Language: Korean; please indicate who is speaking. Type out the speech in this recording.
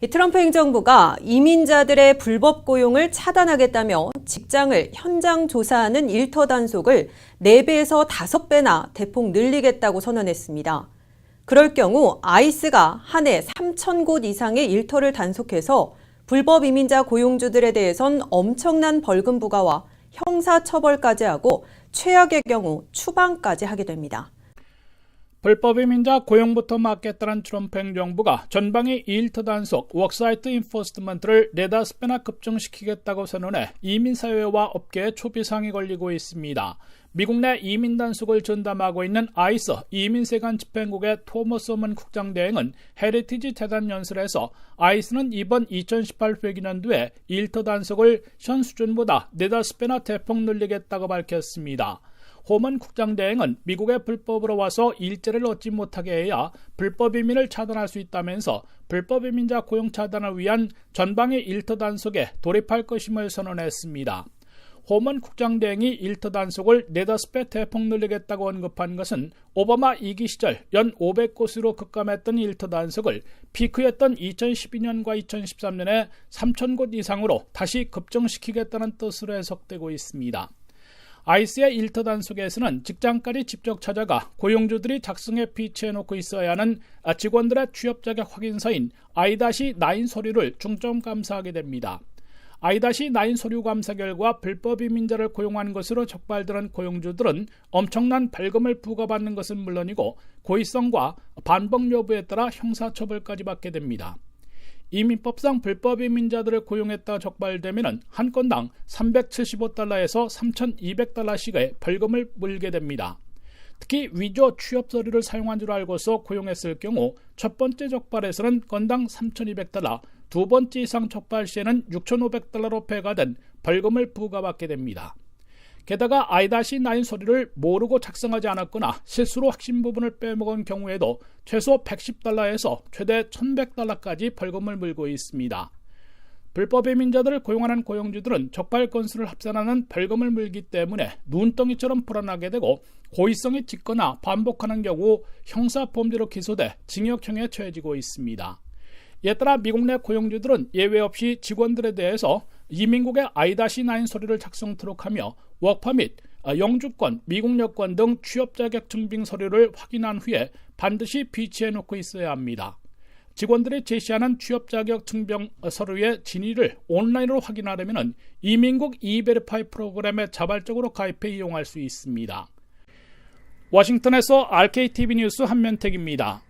Speaker 1: 이 트럼프 행정부가 이민자들의 불법 고용을 차단하겠다며 직장을 현장 조사하는 일터 단속을 4배에서 5배나 대폭 늘리겠다고 선언했습니다. 그럴 경우 아이스가 한 해 3천 곳 이상의 일터를 단속해서 불법 이민자 고용주들에 대해선 엄청난 벌금 부과와 형사 처벌까지 하고 최악의 경우 추방까지 하게 됩니다.
Speaker 2: 불법 이민자 고용부터 막겠다는 트럼프 행정부가 전방위 일터 단속, 워크사이트 인포스트먼트를 네다섯 배나 급증시키겠다고 선언해 이민사회와 업계에 초비상이 걸리고 있습니다. 미국 내 이민 단속을 전담하고 있는 아이스 이민세관 집행국의 토머스 오먼 국장 대행은 헤리티지 재단 연설에서 아이스는 이번 2018 회기년도에 일터 단속을 현 수준보다 네다섯 배나 대폭 늘리겠다고 밝혔습니다. 호먼 국장 대행은 미국에 불법으로 와서 일자리를 얻지 못하게 해야 불법 이민을 차단할 수 있다면서 불법 이민자 고용 차단을 위한 전방위 일터 단속에 돌입할 것임을 선언했습니다. 호먼 국장대행이 일터 단속을 네다섯 배 대폭 늘리겠다고 언급한 것은 오바마 2기 시절 연 500곳으로 급감했던 일터 단속을 피크였던 2012년과 2013년에 3,000곳 이상으로 다시 급증시키겠다는 뜻으로 해석되고 있습니다. 아이스의 일터 단속에서는 직장까지 직접 찾아가 고용주들이 작성해 비치해놓고 있어야 하는 직원들의 취업 자격 확인서인 I-9 서류를 중점 감사하게 됩니다. I-9 서류 감사 결과 불법 이민자를 고용한 것으로 적발되는 고용주들은 엄청난 벌금을 부과받는 것은 물론이고 고의성과 반복 여부에 따라 형사처벌까지 받게 됩니다. 이민법상 불법 이민자들을 고용했다 적발되면 한 건당 375달러에서 3,200달러씩의 벌금을 물게 됩니다. 특히 위조 취업 서류를 사용한 줄 알고서 고용했을 경우 첫 번째 적발에서는 건당 3,200달러, 두 번째 이상 적발 시에는 6,500달러로 배가된 벌금을 부과받게 됩니다. 게다가 I-9 서류를 모르고 작성하지 않았거나 실수로 핵심 부분을 빼먹은 경우에도 최소 110달러에서 최대 1100달러까지 벌금을 물고 있습니다. 불법 이민자들을 고용하는 고용주들은 적발 건수를 합산하는 벌금을 물기 때문에 눈덩이처럼 불어나게 되고 고의성이 짙거나 반복하는 경우 형사 범죄로 기소돼 징역형에 처해지고 있습니다. 이에 따라 미국 내 고용주들은 예외 없이 직원들에 대해서 이민국의 I-9 서류를 작성토록 하며 워크퍼밋, 영주권, 미국 여권 등 취업 자격 증빙 서류를 확인한 후에 반드시 비치해 놓고 있어야 합니다. 직원들이 제시하는 취업 자격 증빙 서류의 진위를 온라인으로 확인하려면 이민국 이베리파이 프로그램에 자발적으로 가입해 이용할 수 있습니다. 워싱턴에서 RKTV 뉴스 한면택입니다.